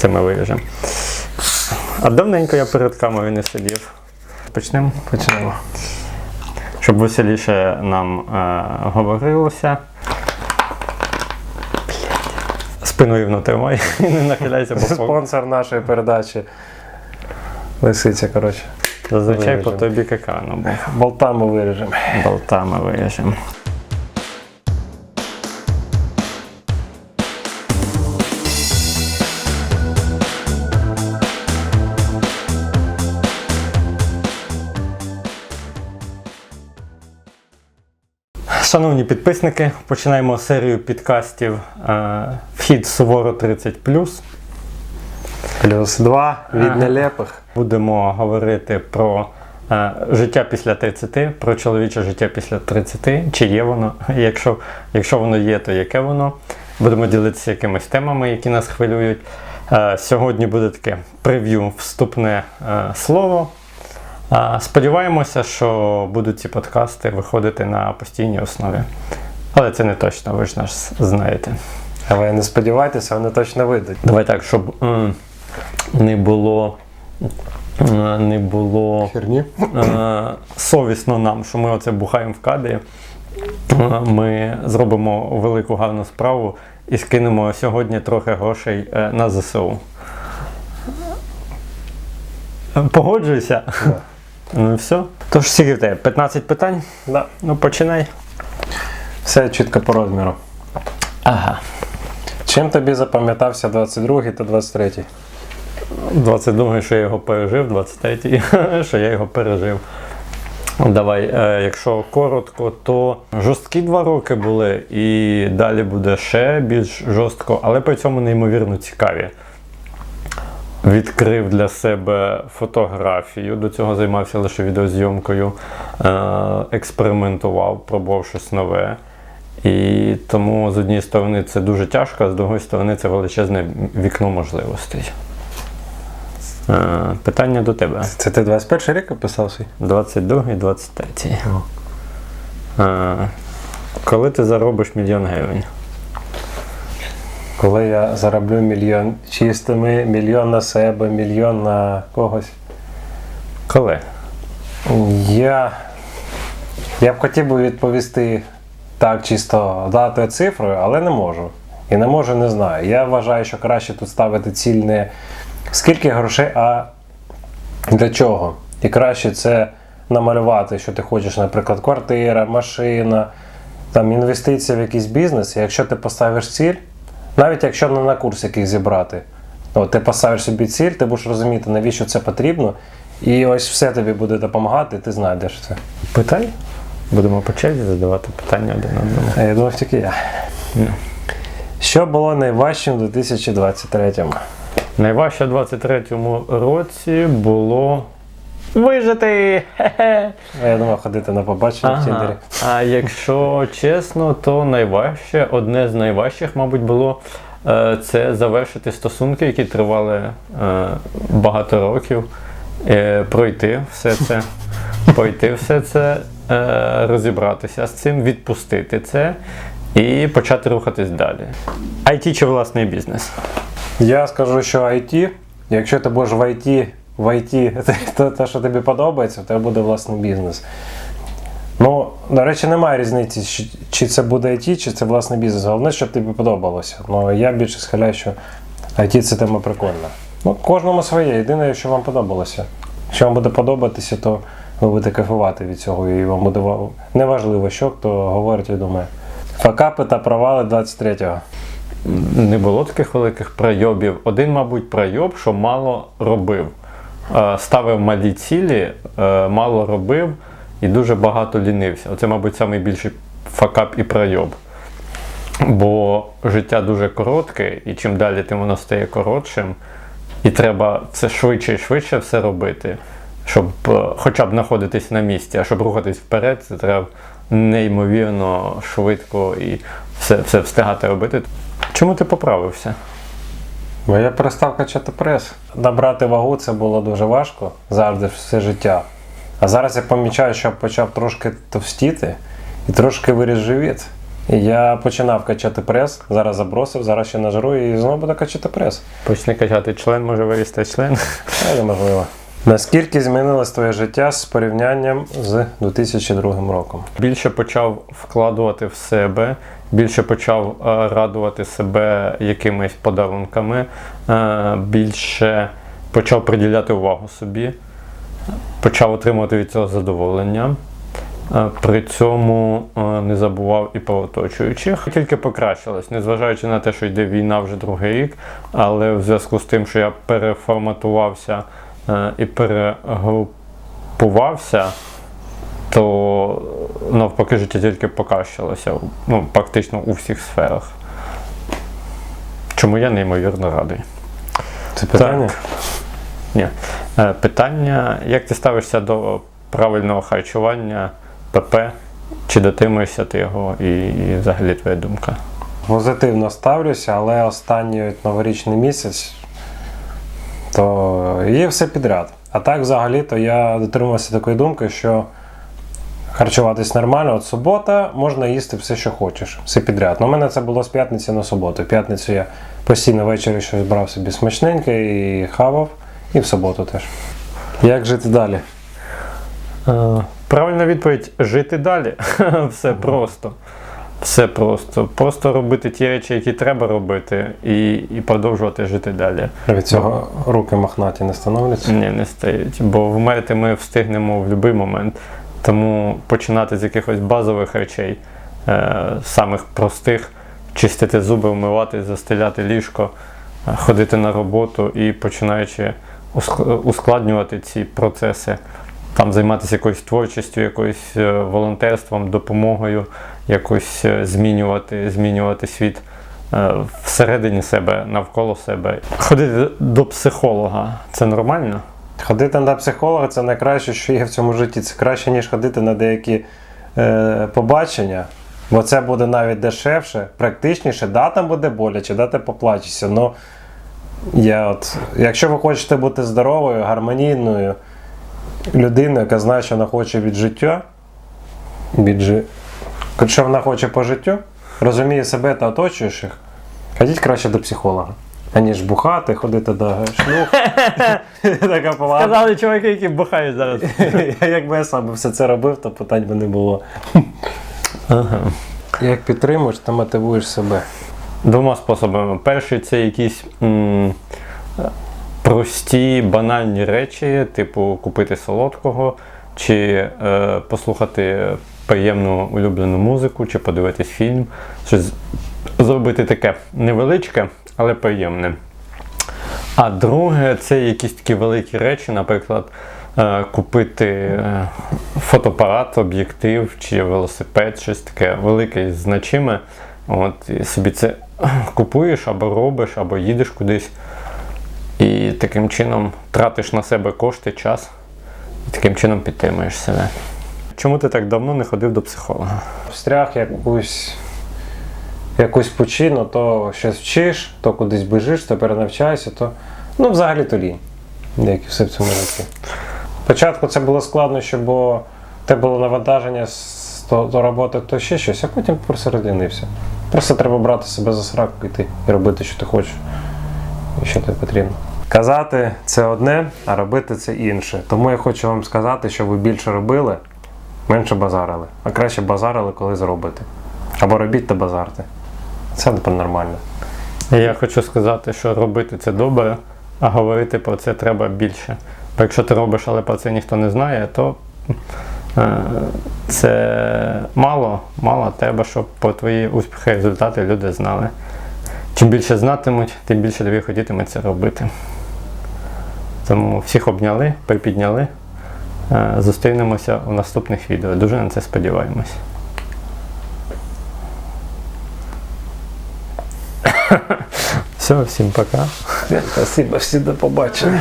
Це ми виріжемо. А давненько я перед камерою не сидів. Почнемо? Почнемо. Щоб веселіше нам е, говорилося. Спину рівно тримай і не нахиляйся, бо Спонсор нашої передачі. Лисиця, коротше. зазвичай по тобі був. Болтами виріжемо. Болтами виріжемо. Шановні підписники, починаємо серію підкастів е, Вхід суворо 30 Плюс два від Ага. нелепих. Будемо говорити про е, життя після 30, про чоловіче життя після 30, чи є воно, якщо, якщо воно є, то яке воно. Будемо ділитися якимись темами, які нас хвилюють. Е, сьогодні буде таке прев'ю, вступне е, слово. Сподіваємося, що будуть ці подкасти виходити на постійній основі. Але це не точно, ви ж нас знаєте. А ви не сподівайтеся, вони точно вийдуть. Давай так, щоб не було. Не було Херні. е, совісно нам, що ми оце бухаємо в кадрі. Е, Ми зробимо велику гарну справу і скинемо сьогодні трохи грошей е, на ЗСУ. Погоджуйся? Да. Ну і все. Тож, скільки в тебе? 15 питань? Да. Ну починай. Все чітко по розміру. Ага. Чим тобі запам'ятався 22 та 23? 22-й, що я його пережив, 23-й, що я його пережив. Давай, е, якщо коротко, то жорсткі два роки були, і далі буде ще більш жорстко, але при цьому неймовірно цікаві. Відкрив для себе фотографію, до цього займався лише відеозйомкою, е, експериментував, пробував щось нове. І тому з однієї сторони це дуже тяжко, а з другої сторони це величезне вікно можливостей. Е, Питання до тебе. Це ти 21 рік описав свій? 22 і 23. Е, Коли ти заробиш мільйон гривень? Коли я зароблю мільйон чистими, мільйон на себе, мільйон на когось. Коли? Я, я б хотів би відповісти так чисто датою цифрою, але не можу. І не можу, не знаю. Я вважаю, що краще тут ставити ціль не скільки грошей, а для чого. І краще це намалювати, що ти хочеш, наприклад, квартира, машина, там інвестиція в якийсь бізнес. І якщо ти поставиш ціль, навіть якщо не на курс якийсь зібрати, ну, ти поставиш собі ціль, ти будеш розуміти, навіщо це потрібно, і ось все тобі буде допомагати, ти знайдеш це. Питай. Будемо по черзі задавати питання один одному. А я думав, тільки я. Ну. Що було найважчим у 2023-му? Найважче в 23-му році було вижити. Хе-хе. А Я думав ходити на побачення в Тіндері. А якщо чесно, то найважче, одне з найважчих, мабуть, було е, це завершити стосунки, які тривали е, багато років, е, пройти все це, пройти все це, е, розібратися з цим, відпустити це і почати рухатись далі. IT чи власний бізнес? Я скажу, що IT, якщо ти будеш в IT, в IT, то те, що тобі подобається, у тебе буде власний бізнес. Ну, до речі, немає різниці, чи- це буде IT, чи це власний бізнес. Головне, щоб тобі подобалося. Ну, я більше схиляю, що IT це тема прикольна. Ну, кожному своє. Єдине, що вам подобалося. Якщо вам буде подобатися, то ви будете кайфувати від цього, і вам буде неважливо, що хто говорить і думає. Факапи та провали 23-го. Не було таких великих пройобів. Один, мабуть, пройоб, що мало робив. Е, Ставив малі цілі, е, мало робив і дуже багато лінився. Оце, мабуть, найбільший факап і пройоб. Бо життя дуже коротке, і чим далі, тим воно стає коротшим. І треба це швидше і швидше все робити, щоб е, хоча б знаходитись на місці, а щоб рухатись вперед, це треба неймовірно швидко і все, все встигати робити. Чому ти поправився? Бо я перестав качати прес. Набрати вагу це було дуже важко завжди все життя. А зараз я помічаю, що я почав трошки товстіти і трошки виріс живіт. Я починав качати прес, зараз забросив, зараз ще нажру і знову буду качати прес. Почни качати член, може вирісти член. Це неможливо. Наскільки змінилось твоє життя з порівнянням з 2002 роком? Більше почав вкладувати в себе, більше почав е, радувати себе якимись подарунками, е, більше почав приділяти увагу собі, почав отримувати від цього задоволення. Е, При цьому не забував і про оточуючих. Тільки покращилось, незважаючи на те, що йде війна вже другий рік, але в зв'язку з тим, що я переформатувався і перегрупувався, то навпаки життя тільки покращилося ну, практично у всіх сферах. Чому я неймовірно радий. Це питання? Ні. Е, Питання, як ти ставишся до правильного харчування ПП? Чи дотримуєшся ти його і, і взагалі твоя думка? Позитивно ставлюся, але останній новорічний місяць то є все підряд. А так, взагалі, то я дотримувався такої думки, що харчуватись нормально, от субота можна їсти все, що хочеш, все підряд. Ну, у мене це було з п'ятниці на суботу. В п'ятницю я постійно ввечері щось брав собі смачненьке і хавав, і в суботу теж. Як жити далі? Е, Правильна відповідь жити далі. Все просто. Все просто. Просто робити ті речі, які треба робити, і, і продовжувати жити далі. Від цього руки мохнаті не становляться? Ні, не стоїть. Бо вмерти ми встигнемо в будь-який момент. Тому починати з якихось базових речей, е, самих простих, чистити зуби, вмивати, застеляти ліжко, е, ходити на роботу і починаючи ускладнювати ці процеси. Там займатися якоюсь творчістю, якоюсь е, волонтерством, допомогою, якось е, змінювати, змінювати світ е, всередині себе, навколо себе. Ходити до психолога це нормально? Ходити на психолога це найкраще, що є в цьому житті. Це краще, ніж ходити на деякі е, побачення. Бо це буде навіть дешевше, практичніше, да, там буде боляче, да, ти поплачешся. Ну, я от, якщо ви хочете бути здоровою, гармонійною людиною, яка знає, що вона хоче від життя, від жи... що вона хоче по життю, розуміє себе та оточуючих, ходіть краще до психолога. Аніж бухати, ходити до шлюх. Така повага. Сказали чуваки, які бухають зараз. Якби я сам все це робив, то питань би не було. Ага. Як підтримуєш та мотивуєш себе? Двома способами. Перший це якісь м, прості, банальні речі, типу купити солодкого, чи е, послухати приємну улюблену музику, чи подивитись фільм. Щось зробити таке невеличке, але приємне. А друге, це якісь такі великі речі, наприклад, е, купити е, фотоапарат, об'єктив чи велосипед, щось таке велике значиме. От, і собі це купуєш або робиш, або їдеш кудись. І таким чином тратиш на себе кошти, час, і таким чином підтримуєш себе. Чому ти так давно не ходив до психолога? Встряг якусь, якусь пучину, то щось вчиш, то кудись біжиш, то перенавчаєшся, то. Ну, взагалі то лінь. Як і все в цьому житті. Спочатку це було складно, що бо те було навантаження з то, роботи, то ще щось, а потім присерединився. Просто треба брати себе за сраку йти і робити, що ти хочеш, і що тобі потрібно. Казати це одне, а робити це інше. Тому я хочу вам сказати, що ви більше робили, менше базарили. А краще базарили, коли зробите. Або робіть та базарте. Це нормально. Я хочу сказати, що робити це добре, а говорити про це треба більше. Бо якщо ти робиш, але про це ніхто не знає, то е, це мало, мало треба, щоб про твої успіхи і результати люди знали. Чим більше знатимуть, тим більше тобі хотітимуть це робити. Тому всіх обняли, припідняли. Е, Зустрінемося у наступних відео. Дуже на це сподіваємось. Все, всім пока. Спасибо, всі до побачення.